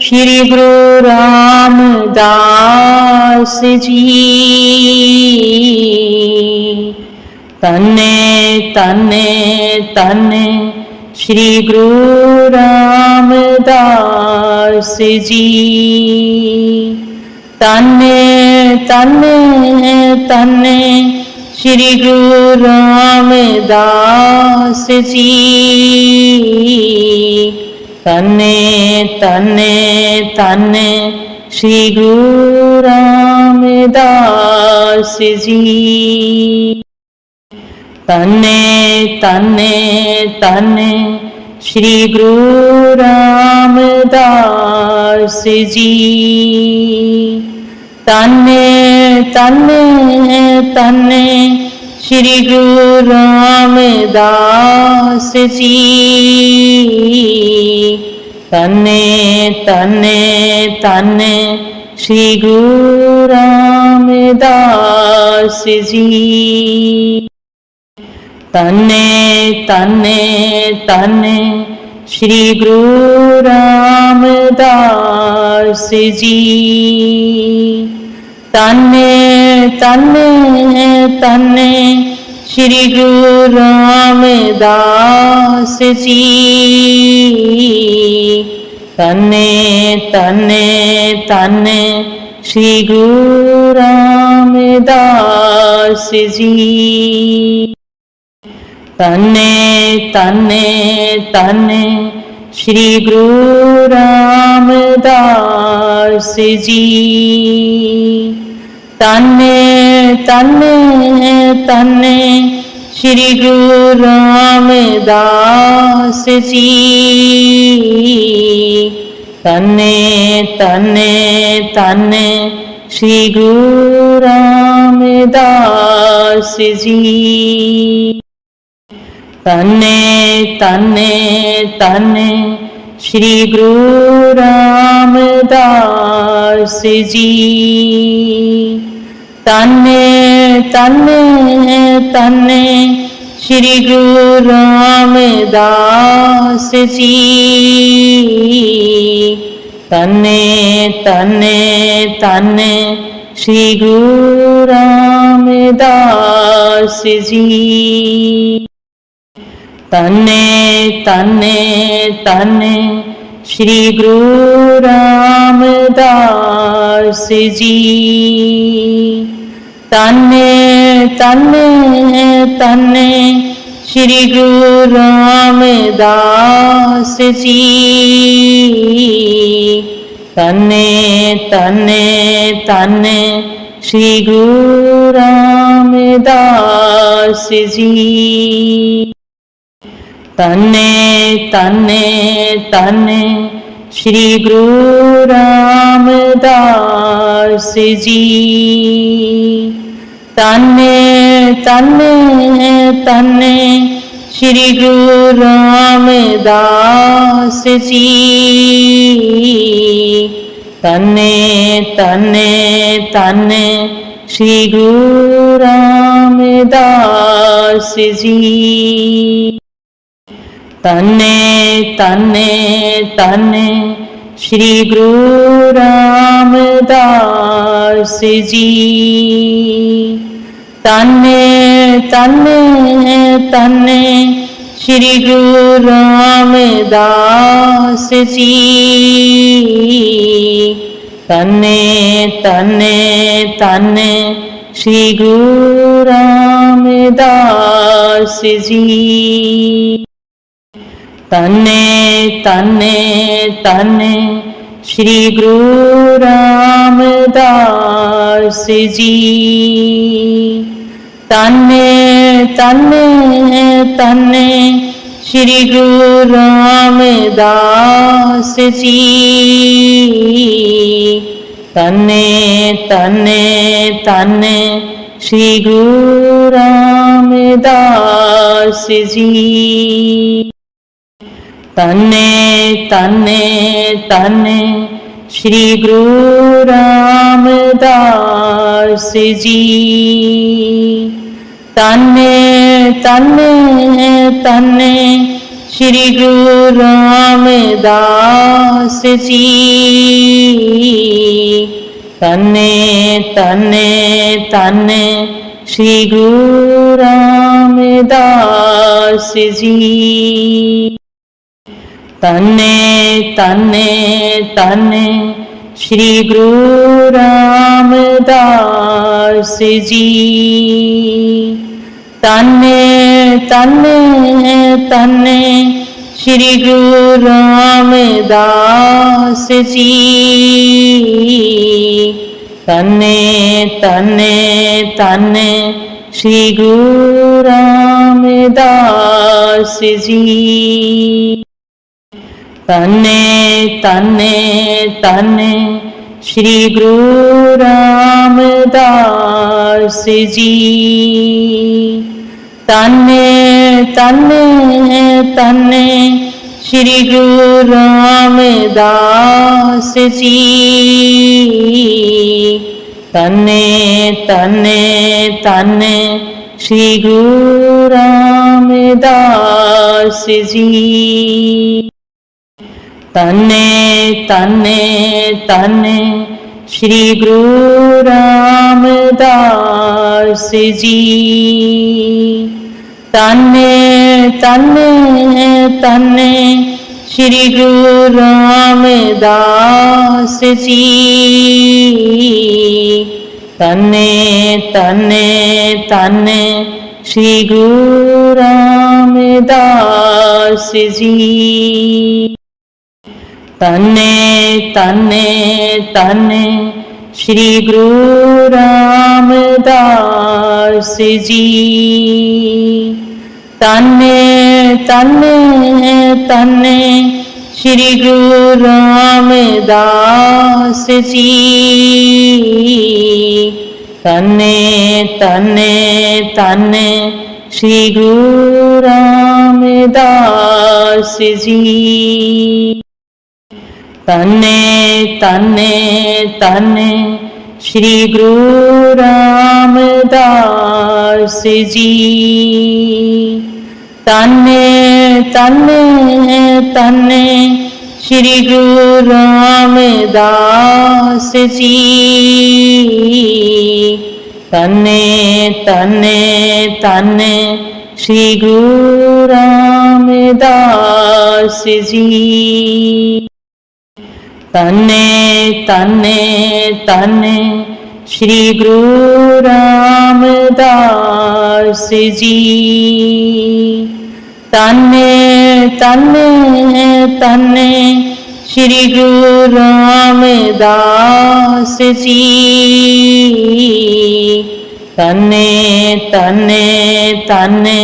ਸ਼੍ਰੀ ਗੁਰੂ ਰਾਮਦਾਸ ਜੀ। ਤਨੇ ਤਨੇ ਤਨੇ ਸ਼੍ਰੀ ਗੁਰੂ ਰਾਮਦਾਸ ਜੀ। ਤਨੇ ਤਨੇ ਤਨੇ ਸ਼੍ਰੀ ਗੁਰੂ ਰਾਮਦਾਸ ਜੀ। ਤਨੇ ਤਨੇ ਤਨੇ, ਸ੍ਰੀ ਗੁਰੂ ਰਾਮਦਾਸ ਜੀ। ਤਨੇ ਤਨੇ ਤਨੇ, ਸ੍ਰੀ ਗੁਰੂ ਰਾਮਦਾਸ ਜੀ। ਤਨੇ ਤਨੇ ਤਨੇ, ਸ੍ਰੀ ਗੁਰੂ ਰਾਮਦਾਸ ਜੀ। ਤਨੇ ਤਨੇ ਤਨੇ, ਸ੍ਰੀ ਗੁਰੂ ਰਾਮਦਾਸ ਜੀ। ਤਨੇ ਤਨੇ ਤਨੇ, ਸ੍ਰੀ ਗੁਰੂ ਰਾਮਦਾਸ ਜੀ। ਤਨੇ ਤਨੇ ਤਨੇ ਸ੍ਰੀ ਗੁਰੂ ਰਾਮਦਾਸ ਜੀ। ਤਨੇ ਤਨੇ ਤਨੇ ਸ੍ਰੀ ਗੁਰੂ ਰਾਮਦਾਸ ਜੀ। ਤਨੇ ਤਨੇ ਤਨੇ ਸ੍ਰੀ ਗੁਰੂ ਰਾਮਦਾਸ ਜੀ। ਤਨੇ ਤਨ ਤਨ ਸ੍ਰੀ ਗੁਰੂ ਰਾਮਦਾਸ ਜੀ। ਤਨ ਤਨ ਤਨ ਸ੍ਰੀ ਗੁਰੂ ਰਾਮਦਾਸ ਜੀ। ਤਨ ਤਨ ਤਨ ਸ੍ਰੀ ਗੁਰੂ ਰਾਮਦਾਸ ਜੀ। ਤਾਨੇ ਤਾਨੇ ਤਾਨੇ। ਸ੍ਰੀ ਗੁਰੂ ਰਾਮਦਾਸ ਜੀ। ਤਨੇ ਤਨੇ ਤਨੇ। ਸ੍ਰੀ ਗੁਰੂ ਰਾਮਦਾਸ ਜੀ। ਤਨੇ ਤਨੇ ਤਨੇ। ਸ੍ਰੀ ਗੁਰੂ ਰਾਮਦਾਸ ਜੀ। ਤਨੇ ਤਨੇ ਤਨੇ। ਸ੍ਰੀ ਗੁਰੂ ਰਾਮਦਾਸ ਜੀ। ਤਨੇ ਤਨੇ ਤਨੇ। ਸ੍ਰੀ ਗੁਰੂ ਰਾਮਦਾਸ ਜੀ। ਤਨੇ ਤਨੇ ਤਨੇ। ਸ੍ਰੀ ਗੁਰੂ ਰਾਮਦਾਸ ਜੀ। ਤਨ ਤਨ ਤਨ ਸ੍ਰੀ ਗੁਰੂ ਰਾਮਦਾਸ ਜੀ। ਤਨ ਤਨ ਤਨ ਸ੍ਰੀ ਗੁਰੂ ਰਾਮਦਾਸ ਜੀ। ਤਨੇ ਤਨੇ ਤਨੇ, ਸ੍ਰੀ ਗੁਰੂ ਰਾਮਦਾਸ ਜੀ। ਤਨੇ ਤਨੇ ਤਨੇ, ਸ੍ਰੀ ਗੁਰੂ ਰਾਮਦਾਸ ਜੀ। ਤਨੇ ਤਨੇ ਤਨੇ, ਸ੍ਰੀ ਗੁਰੂ ਰਾਮਦਾਸ ਜੀ। ਤਨੇ ਤਨੇ ਤਨੇ, ਸ੍ਰੀ ਗੁਰੂ ਰਾਮਦਾਸ ਜੀ। ਤਨੇ ਤਨੇ ਤਨੇ, ਸ੍ਰੀ ਗੁਰੂ ਰਾਮਦਾਸ ਜੀ। ਤਨੇ ਤਨੇ ਤਨੇ, ਸ੍ਰੀ ਗੁਰੂ ਰਾਮਦਾਸ ਜੀ। ਤਨੇ ਤਨੇ ਤਨੇ, ਸ੍ਰੀ ਗੁਰੂ ਰਾਮਦਾਸ ਜੀ। ਤਨੇ ਤਨੇ ਤਨੇ, ਸ੍ਰੀ ਗੁਰੂ ਰਾਮਦਾਸ ਜੀ। ਤਨੇ ਤਨੇ ਤਨੇ, ਸ੍ਰੀ ਗੁਰੂ ਰਾਮਦਾਸ ਜੀ। ਤਨੇ ਤਨੇ ਤਨੇ, ਸ੍ਰੀ ਗੁਰੂ ਰਾਮਦਾਸ ਜੀ। ਤਨੇ ਤਨੇ ਤਨੇ, ਸ੍ਰੀ ਗੁਰੂ ਰਾਮਦਾਸ ਜੀ। ਤਨੇ ਤਨੇ ਤਨੇ, ਸ੍ਰੀ ਗੁਰੂ ਰਾਮਦਾਸ ਜੀ। ਤਨੇ ਤਨੇ ਤਨੇ, ਸ੍ਰੀ ਗੁਰੂ ਰਾਮਦਾਸ ਜੀ। ਤਨੇ ਤਨੇ ਤਨੇ, ਸ੍ਰੀ ਗੁਰੂ ਰਾਮਦਾਸ ਜੀ। ਤਨੇ ਤਨੇ ਤਨੇ, ਸ੍ਰੀ ਗੁਰੂ ਰਾਮਦਾਸ ਜੀ। ਤਨੇ ਤਨੇ ਤਨੇ, ਸ੍ਰੀ ਗੁਰੂ ਰਾਮਦਾਸ ਜੀ। ਤਨੇ ਤਨੇ ਤਨੇ, ਸ੍ਰੀ ਗੁਰੂ ਰਾਮਦਾਸ ਜੀ। ਤਨੇ ਤਨੇ ਤਨੇ, ਸ੍ਰੀ ਗੁਰੂ ਰਾਮਦਾਸ ਜੀ। ਤਨੇ ਤਨੇ ਤਨੇ, ਸ੍ਰੀ ਗੁਰੂ ਰਾਮਦਾਸ ਜੀ। ਤਨੇ ਤਨੇ ਤਨੇ, ਸ੍ਰੀ ਗੁਰੂ ਰਾਮਦਾਸ ਜੀ। ਤਨੇ ਤਨੇ ਤਨੇ, ਸ੍ਰੀ ਗੁਰੂ ਰਾਮਦਾਸ ਜੀ। ਤਨੇ ਤਨੇ ਤਨੇ, ਸ੍ਰੀ ਗੁਰੂ ਰਾਮਦਾਸ ਜੀ। ਤਨੇ ਤਨੇ ਤਨੇ, ਸ੍ਰੀ ਗੁਰੂ ਰਾਮਦਾਸ ਜੀ। ਤਨੇ ਤਨੇ ਤਨੇ, ਸ੍ਰੀ ਗੁਰੂ ਰਾਮਦਾਸ ਜੀ। ਤਨੇ ਤਨੇ ਤਨੇ, ਸ੍ਰੀ ਗੁਰੂ ਰਾਮਦਾਸ ਜੀ। ਤਨੇ ਤਨੇ ਤਨੇ, ਸ੍ਰੀ ਗੁਰੂ ਰਾਮਦਾਸ ਜੀ। ਤਨੇ ਤਨੇ ਤਨੇ,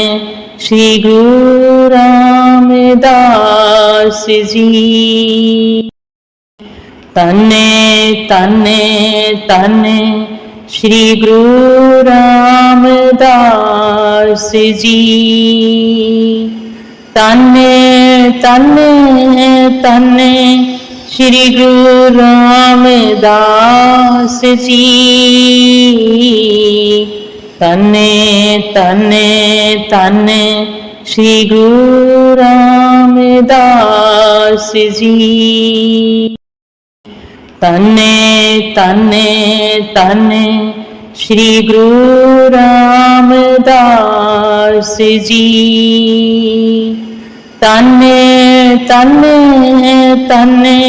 ਸ੍ਰੀ ਗੁਰੂ ਰਾਮਦਾਸ ਜੀ। ਤਨੇ ਤਨੇ ਤਨੇ, ਸ੍ਰੀ ਗੁਰੂ ਰਾਮਦਾਸ ਜੀ। ਤਨੇ ਤਨੇ ਤਨੇ, ਸ੍ਰੀ ਗੁਰੂ ਰਾਮਦਾਸ ਜੀ। ਤਨੇ ਤਨੇ ਤਨੇ, ਸ੍ਰੀ ਗੁਰੂ ਰਾਮਦਾਸ ਜੀ। ਤਨੇ ਤਨੇ ਤਨੇ, ਸ੍ਰੀ ਗੁਰੂ ਰਾਮਦਾਸ ਜੀ। ਤਨੇ ਤਨੇ ਤਨੇ,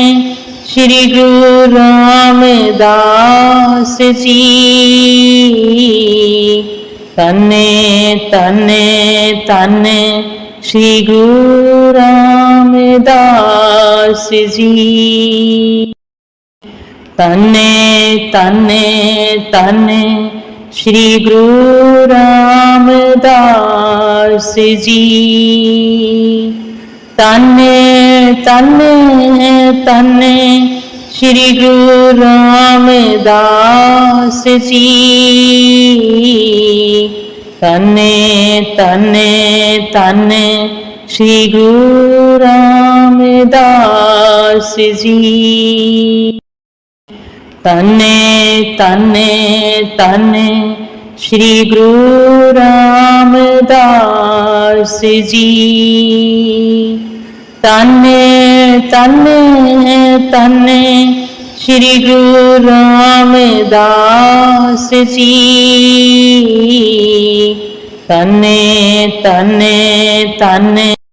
ਸ੍ਰੀ ਗੁਰੂ ਰਾਮਦਾਸ ਜੀ। ਤਨੇ ਤਨੇ ਤਨੇ, ਸ੍ਰੀ ਗੁਰੂ ਰਾਮਦਾਸ ਜੀ। ਤਨੇ ਤਨੇ ਤਨੇ, ਸ੍ਰੀ ਗੁਰੂ ਰਾਮਦਾਸ ਜੀ। ਤਨੇ ਤਨੇ ਤਨੇ, ਸ੍ਰੀ ਗੁਰੂ ਰਾਮਦਾਸ ਜੀ। ਤਨੇ ਤਨੇ ਤਨੇ, ਸ੍ਰੀ ਗੁਰੂ ਰਾਮਦਾਸ ਜੀ। ਤਨੇ ਤਨੇ ਤਨੇ, ਸ੍ਰੀ ਗੁਰੂ ਰਾਮਦਾਸ ਜੀ। ਤਨੇ ਤਨੇ ਤਨੇ, ਸ੍ਰੀ ਗੁਰੂ ਰਾਮਦਾਸ ਜੀ। ਤਨੇ ਤਨੇ ਤਨੇ